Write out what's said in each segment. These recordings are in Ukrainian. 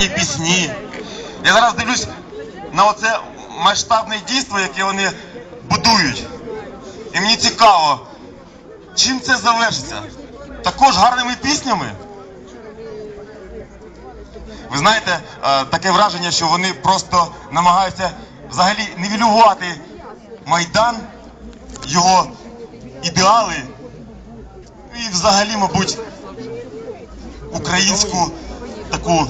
і пісні. Я зараз дивлюсь на оце масштабне дійство, яке вони будують. І мені цікаво, чим це завершиться? Також гарними піснями. Ви знаєте, е, таке враження, що вони просто намагаються взагалі нівелювати Майдан, його ідеали і взагалі, мабуть, українську таку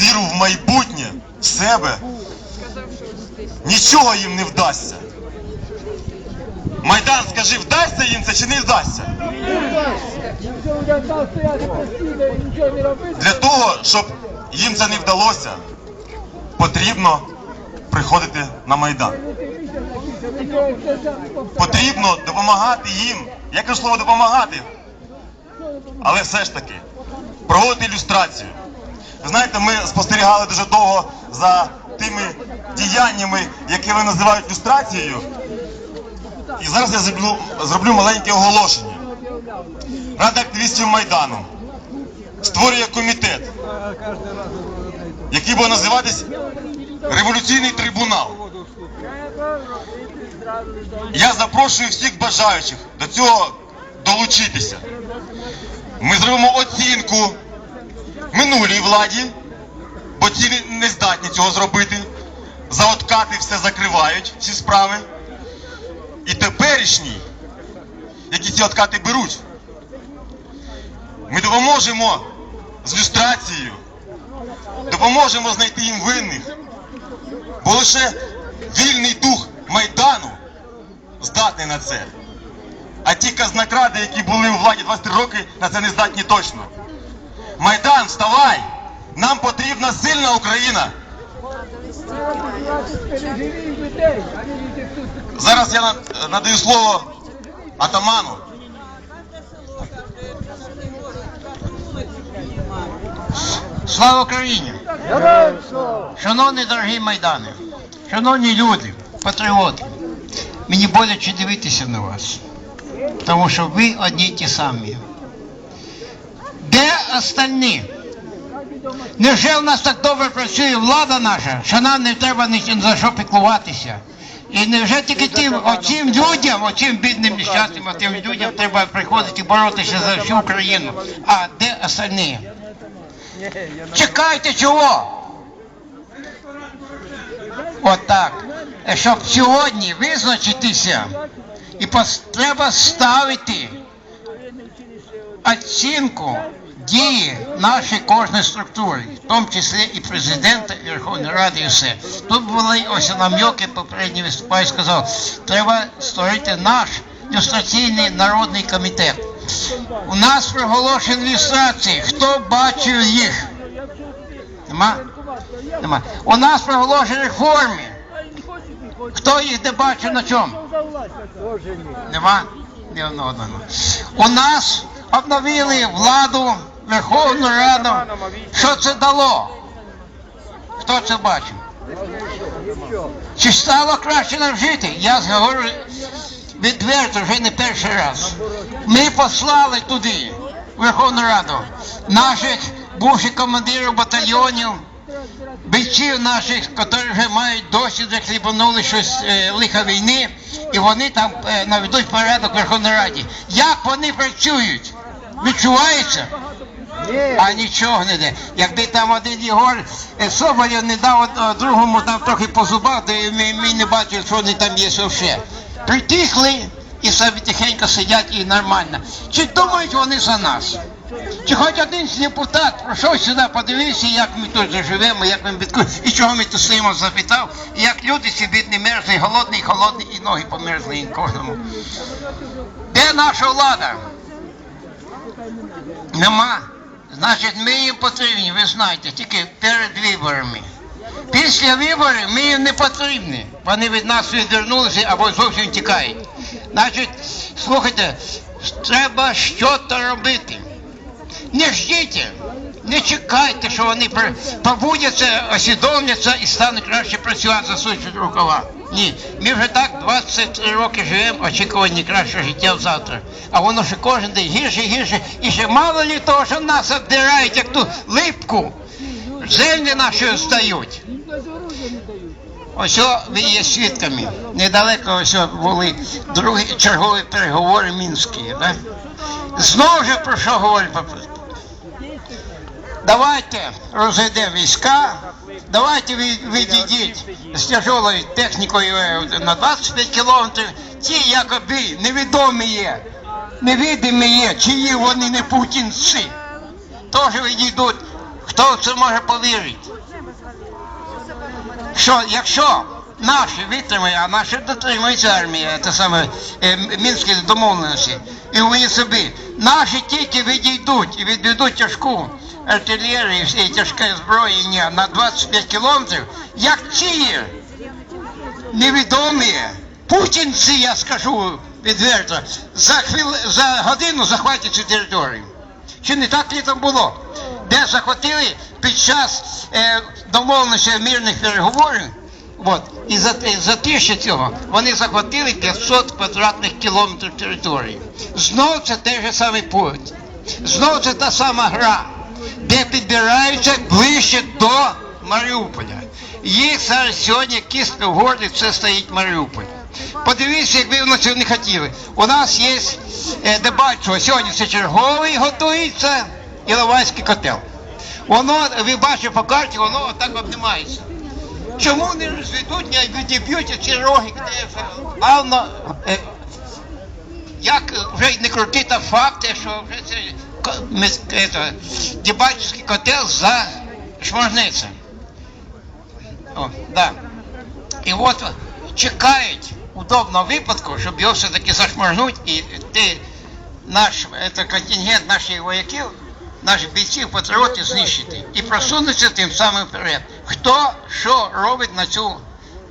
віру в майбутнє, в себе. Нічого їм не вдасться. Майдан, скажи, вдасться їм це чи не вдасться? Для того, щоб їм це не вдалося, потрібно приходити на Майдан. Потрібно допомагати їм. Я кажу слово допомагати. Але все ж таки, проводити ілюстрацію. Ви знаєте, ми спостерігали дуже довго за тими діяннями, які ви називають люстрацією. І зараз я зроблю, зроблю маленьке оголошення. Рада активістів Майдану створює комітет, який буде називатись Революційний трибунал. Я запрошую всіх бажаючих до цього долучитися. Ми зробимо оцінку минулій владі, бо ці не- здатні цього зробити. За откати все закривають, всі справи. І теперішній, які ці откати беруть. Ми допоможемо з люстрацією, допоможемо знайти їм винних. Бо лише вільний дух Майдану здатний на це. А ті казнокради, які були у владі 23 роки, на це не здатні точно. Майдан, вставай! Нам потрібна сильна Україна. Зараз я надаю слово атаману. Слава Україні! Шановні дорогі майдани, шановні люди, патріоти, мені боляче дивитися на вас, тому що ви одні ті самі. Остальні? Невже в нас так добре працює влада наша, що нам не треба ні за що піклуватися? І невже тільки тим оцим людям, оцим бідним нещасним, тим людям треба приходити боротися за всю Україну? А де остальні? Чекайте чого? Отак. Е, Щоб сьогодні визначитися, і треба ставити оцінку дії нашої кожної структури, в тому числі і президента, і Верховної Ради, і все. Тут були ось намьоки, попередній виступач сказав, треба створити наш люстраційний народний комітет. У нас проголошені ілюстрації. Хто бачив їх? Нема? Нема. У нас проголошені реформи. Хто їх не бачив на чому? Нема? Ні одного. У нас обновили владу, Верховну Раду. Що це дало? Хто це бачив? Чи стало краще нам жити? Я говорю відверто вже не перший раз. Ми послали туди, в Верховну Раду, наших бувших командирів батальйонів, бійців наших, які вже мають досвід, як хлібанули щось е, лиха війни, і вони там е, наведуть порядок в Верховній Раді. Як вони працюють? Відчувається? А нічого не йде. Якби там один Єгор е, Соболєв не дав од другому там трохи по зубах, то ми, не бачили, що вони там є ще. Притихли і собі тихенько сидять і нормально. Чи думають вони за нас? Чи хоч один депутат пройшов сюди, подивився, як ми тут живемо, як ми бідку, і чого ми тут стоїмо, запитав, і як люди ці бідні мерзли, голодні, холодні, і ноги померзли їм кожному. Де наша влада? Нема. Значить, ми їм потрібні, ви знаєте, тільки перед виборами. Після виборів ми їм не потрібні. Вони від нас відвернулися або зовсім тікають. Значить, слухайте, треба щось робити. Не ждіть, не чекайте, що вони побудяться, освідомляться і стануть краще працювати, засучать рукава. Ні, ми вже так 23 роки живемо, очікувані кращого життя завтра. А воно ще кожен день гірше гірше. І ще мало лі того, що нас обдирають, як ту липку. землі наші здають. Ось ви є свідками. Недалеко ось були другі чергові переговори мінські. Да? Знову ж про що говорять? Давайте розведемо війська, давайте відійдіть з тяжелою технікою е, на 25 кілометрів. Ті якоби невідомі є, невидимі є, чиї вони не путінці. Теж відійдуть. Хто це може повірити? що якщо наші витримають, а наші дотримується армія, це саме е, мінські домовленості, і вони собі, наші тільки відійдуть і відійдуть тяжку артилерію і тяжке зброєння на 25 кілометрів, як ті невідомі путінці, я скажу відверто, за, хвил... за годину захватять цю територію. Чи не так літом було? Де захватили під час е, домовленості мирних переговорів, от, і за, за тиждень цього вони захватили 500 квадратних кілометрів території. Знов це той же самий путь. Знов це та сама гра, де підбираються ближче до Маріуполя. Їх зараз сьогодні кістка в горлі, це стоїть Маріуполь. Подивіться, як ви цього не хотіли. У нас є е, Дебальцево, сьогодні це черговий готується Іловайський котел. Воно, ви бачите по карті, воно отак обнімається. Чому не розведуть, не відіб'ють ці роги, де вже Ално, е, як вже не крути, та факти, що вже це ко- мис- котел за Шморницем. О, да. І от чекають удобного випадку, щоб його все-таки зашморгнуть і ти, наш это, контингент наших вояків, наших бійців, патріотів знищити. І просунутися тим самим вперед. Хто що робить на цю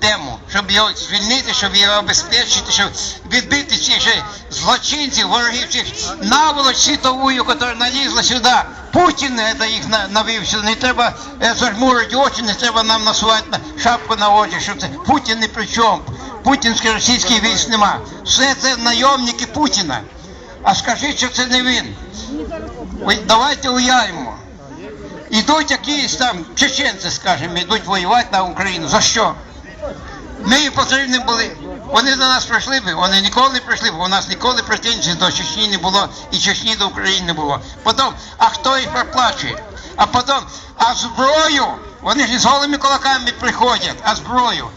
тему, щоб його звільнити, щоб його обезпечити, щоб відбити цих же злочинців, ворогів цих наволоч світову, яка налізла сюди. Путін це їх на- навів сюди. Не треба е, зажмурити очі, не треба нам насувати шапку на очі, щоб це Путін не при чому. Путінський російський військ нема. Все це найомники Путіна. А скажіть, що це не він. Давайте уявимо. Ідуть якісь там чеченці, скажімо, йдуть воювати на Україну. За що? Ми їм потрібні були. Вони до нас прийшли б, вони ніколи не прийшли, бо у нас ніколи претензій до Чечні не було і Чечні до України не було. Потім, а хто їх проплачує? А потім, а зброю, вони ж з голими кулаками приходять, а зброю,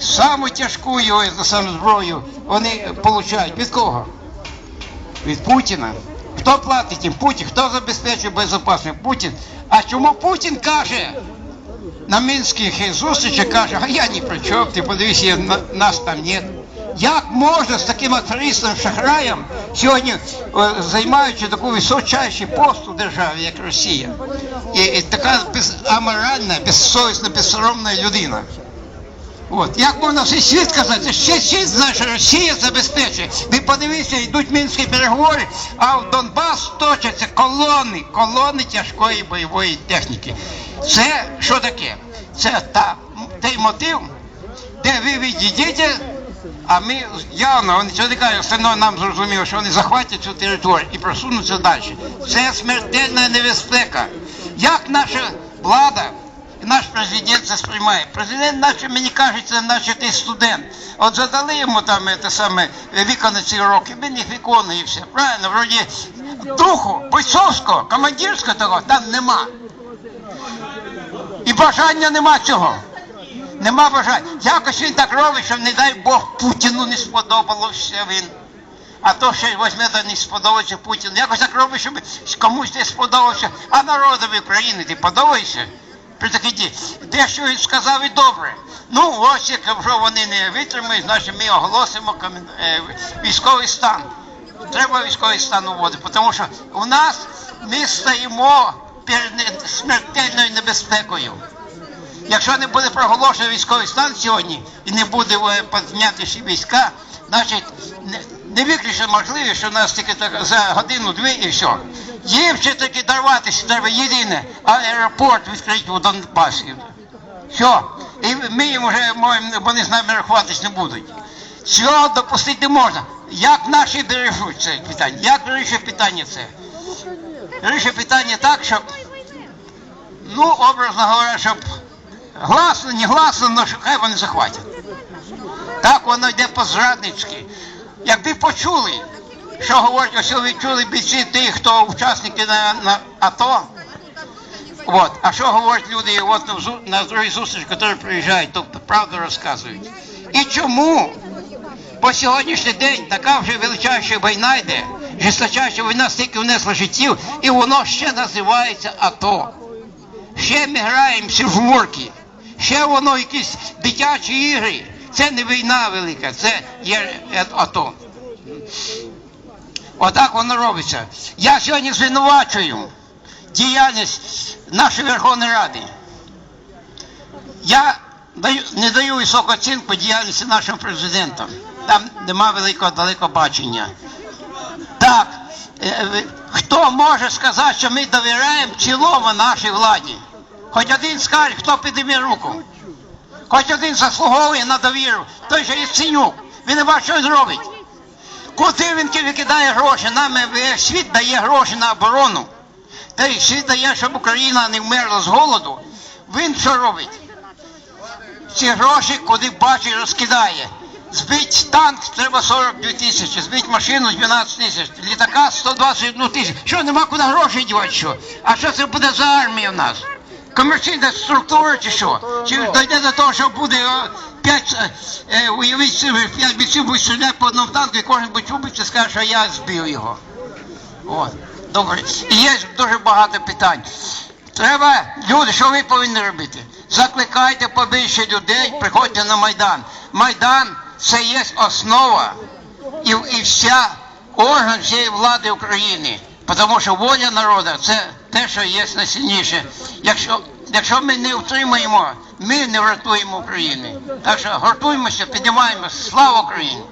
саму тяжку його саму зброю вони отримують. Від кого? Від Путіна. Хто платить їм? Путін. Хто забезпечує безпечність? Путін. А чому Путін каже? На мінських зустрічах каже, а я ні при чому, ти на- нас там нет. Як можна з таким аферистом шахраєм сьогодні е, займаючи таку височайший пост у державі, як Росія, і, і така без, аморальна, безсовісна, безсоромна людина. От. Як можна всій світ казати, ще світ знає, Росія забезпечує. Ви подивіться, йдуть мінські переговори, а в Донбас точаться колони, колони тяжкої бойової техніки. Це що таке? Це та, той мотив, де ви відійдете, а ми явно, вони сьогодні кажуть, все одно нам зрозуміло, що вони захватять цю територію і просунуться далі. Це смертельна небезпека. Як наша влада і наш президент це сприймає. Президент, наче мені кажеться, наче ти студент. От задали йому там те саме виконати ці роки, він їх виконує все. Правильно, вроді духу, бойцовського, командирського того там нема. І бажання нема цього. Нема бажання. Якось він так робить, що не дай Бог Путіну не сподобалося він. А то ще возьме та не сподобається Путіну. Якось так робить, щоб комусь не сподобався. А народові України ти подобаєшся? При такій. Дещо він сказав і добре. Ну, ось якщо вони не витримають, значить ми оголосимо е, військовий стан. Треба військовий стан уводити, тому що у нас ми стоїмо смертельною небезпекою. Якщо не буде проголошено військовий стан сьогодні і не буде е, підняти війська, значить не, виключно можливо, що нас тільки так за годину-дві і все. Їм ще таки даруватися треба єдине, аеропорт відкрити у Донбасі. Все. І ми їм вже вони з нами рахуватись не будуть. Цього допустити не можна. Як наші бережуть це питання? Як вирішує питання це? Вирішує питання так, що ну, образно говоря, щоб гласно, не гласно, але хай вони захватять. Так воно йде по-зрадницьки. Якби почули, що говорять, ось ви чули бійці тих, хто учасники на, на АТО. От. А що говорять люди от, на, другій зустрічі, які приїжджають, то правду розказують. І чому по сьогоднішній день така вже величайша війна йде, жесточайша війна стільки внесла життів, і воно ще називається АТО. Ще ми граємося в мурки, ще воно якісь дитячі ігри. Це не війна велика, це є е, АТО. Отак воно робиться. Я сьогодні звинувачую діяльність нашої Верховної Ради. Я не даю високу оцінку діяльності нашим президентам. Там нема великого далекого бачення. Так, е, хто може сказати, що ми довіряємо цілому нашій владі? Хоч один скаже, хто підніме руку. Хоч один заслуговує на довіру. Той же Яценюк. Він не бачить, що він робить. Куди він викидає гроші? Нам світ дає гроші на оборону. Та й світ дає, щоб Україна не вмерла з голоду. Він що робить? Ці гроші, куди бачить, розкидає. Збить танк треба 42 тисячі, збить машину 12 тисяч, літака 121 тисячу. Що, нема куди гроші дівати, що? А що це буде за армія в нас? Комерційна структура чи що? Чи дійде до того, що буде о, 5, е, уявіть собі, 5 бійців будуть стріляти по одному танку, і кожен буде чубиться і скаже, що я збив його. От. Добре. І є дуже багато питань. Треба, люди, що ви повинні робити? Закликайте побільше людей, приходьте на Майдан. Майдан це є основа і, і вся орган всієї влади України. Тому що воля народу це те, що є найсильніше. Якщо, якщо ми не втримаємо, ми не врятуємо України. Так що гуртуємося, піднімаємося. Слава Україні!